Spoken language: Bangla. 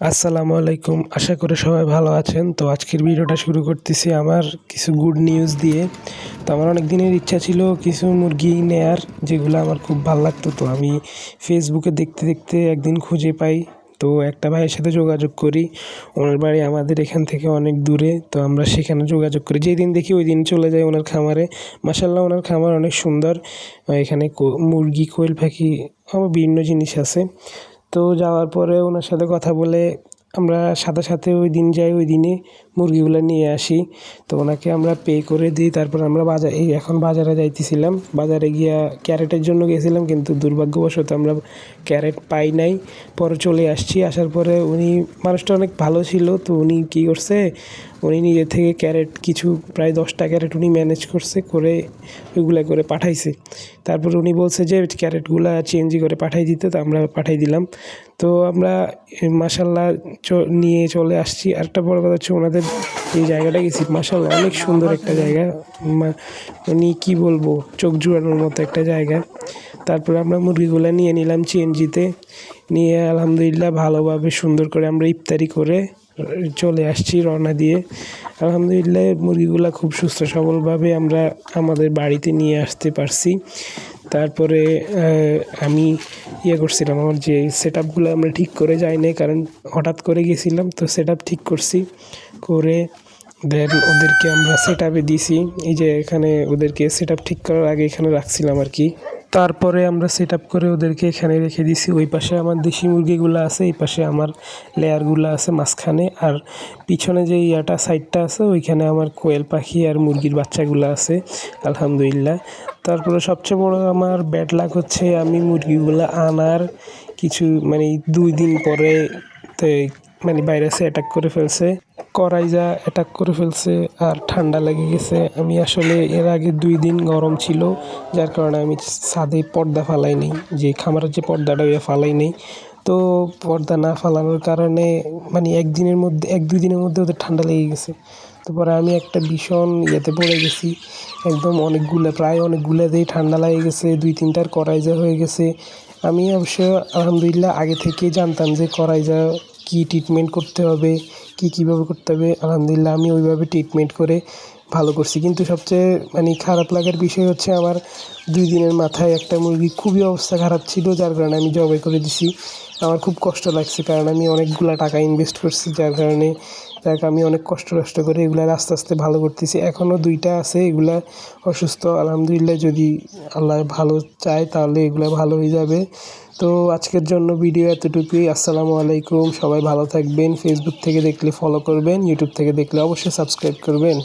আসসালামু আলাইকুম। আশা করি সবাই ভালো আছেন। তো আজকের ভিডিওটা শুরু করতেছি আমার কিছু গুড নিউজ দিয়ে। তো আমার অনেক দিনের ইচ্ছা ছিল কিছু মুরগি নেয়ার, যেগুলো আমার খুব ভালো লাগতো। তো আমি ফেসবুকে দেখতে দেখতে একদিন খুঁজে পাই। তো একটা ভাইয়ের সাথে যোগাযোগ করি। ওনার বাড়ি আমাদের এখান থেকে অনেক দূরে। তো আমরা সেখানে যোগাযোগ করি। যেই দিন দেখি ওই দিন চলে যাই ওনার খামারে। মাসাল্লাহ ওনার খামার অনেক সুন্দর। এখানে মুরগি, কোয়েল পাখি আমার বিভিন্ন জিনিস আছে। তো যাওয়ার পরে ওনার সাথে কথা বলে আমরা সাথে সাথে ওই দিন যাই, ওই দিনে মুরগিগুলো নিয়ে আসি। তো ওনাকে আমরা পে করে দিই, তারপর আমরা বাজার এই এখন বাজারে যাইতেছিলাম। বাজারে গিয়া ক্যারেটের জন্য গেছিলাম, কিন্তু দুর্ভাগ্যবশত আমরা ক্যারেট পাই নাই। পরে চলে আসছি, আসার পরে উনি মানুষটা অনেক ভালো ছিল, তো উনি কী করছে উনি নিজে থেকে ক্যারেট কিছু, প্রায় দশটা ক্যারেট উনি ম্যানেজ করছে করে ওইগুলো করে পাঠাইছে। তারপর উনি বলছে যে, ক্যারেটগুলো চেঞ্জ করে পাঠাই দিতে তো আমরা পাঠাই দিলাম। তো আমরা মাসাল্লাহ নিয়ে চলে আসছি। আরেকটা বড় কথা হচ্ছে ওনাদের এই জায়গাটা গেছি মাসাল্লাহ অনেক সুন্দর একটা জায়গা। উনি কী বলব, চোখ জুড়ানোর মতো একটা জায়গা। তারপরে আমরা মুরগিগুলো নিয়ে নিলাম চিএনজিতে। নিয়ে আলহামদুলিল্লাহ ভালোভাবে সুন্দর করে আমরা ইফতারি করে চলে আসছি রওনা দিয়ে। আলহামদুলিল্লাহ মুরগিগুলো খুব সুস্থ সবলভাবে আমরা আমাদের বাড়িতে নিয়ে আসতে পারছি। তারপরে আমি ইয়ে করছিলাম আমার যে সেট আপগুলো আমরা ঠিক করে যাই নাই, কারণ হঠাৎ করে গেছিলাম, তো সেট আপ ঠিক করছি। করে দেন ওদেরকে আমরা সেট আপে দিছি। এই যে এখানে ওদেরকে সেট আপ ঠিক করার আগে এখানে রাখছিলাম আর কি। তারপরে আমরা সেট আপ করে ওদেরকে এখানে রেখে দিছি। ওই পাশে আমার দেশি মুরগিগুলো আছে, এই পাশে আমার লেয়ারগুলো আছে মাঝখানে। আর পিছনে যে ইয়াটা সাইডটা আছে, ওইখানে আমার কোয়েল পাখি আর মুরগির বাচ্চাগুলো আছে, আলহামদুলিল্লাহ। তারপরে সবচেয়ে বড় আমার ব্যাড লাক হচ্ছে আমি মুরগিগুলো আনার কিছু মানে দুই দিন পরে মানে ভাইরাসে অ্যাটাক করে ফেলছে, করাইজা অ্যাটাক করে ফেলছে আর ঠান্ডা লেগে গেছে। আমি আসলে এর আগে দুই দিন গরম ছিল, যার কারণে আমি ছাদে পর্দা ফালাই নেই যে খামারের যে পর্দাটা ওই ফালাই নেই তো পর্দা না ফালানোর কারণে মানে একদিনের মধ্যে, এক দুই দিনের মধ্যে ওদের ঠান্ডা লেগে গেছে। তারপরে আমি একটা ভীষণ ইয়েতে পড়ে গেছি, একদম অনেকগুলো, প্রায় অনেকগুলোতেই ঠান্ডা লেগে গেছে, দুই তিনটার করাইজা হয়ে গেছে। আমি অবশ্য আলহামদুলিল্লাহ আগে থেকেই জানতাম যে করাইজা কী ট্রিটমেন্ট করতে হবে, কি কীভাবে করতে হবে, আলহামদুলিল্লাহ আমি ওইভাবে ট্রিটমেন্ট করে ভালো করছি। কিন্তু সবচেয়ে মানে খারাপ লাগার বিষয় হচ্ছে আমার দুই দিনের মাথায় একটা মুরগি খুবই অবস্থা খারাপ ছিল, যার কারণে আমি জবাই করে দিছি। আমার খুব কষ্ট লাগছে কারণ আমি অনেকগুলো টাকা ইনভেস্ট করছি, যার কারণে দেখ, আমি অনেক কষ্ট কষ্ট করে এগুলো আস্তে আস্তে ভালো করতেছি। এখনও দুইটা আছে, এগুলা অসুস্থ, আলহামদুলিল্লাহ, যদি আল্লাহ ভালো চায় তাহলে এগুলা ভালো হয়ে যাবে। তো আজকের জন্য ভিডিও এতটুকুই। আসসালামু আলাইকুম, সবাই ভালো থাকবেন। ফেসবুক থেকে দেখলে ফলো করবেন ইউটিউব থেকে দেখলে অবশ্যই সাবস্ক্রাইব করবেন।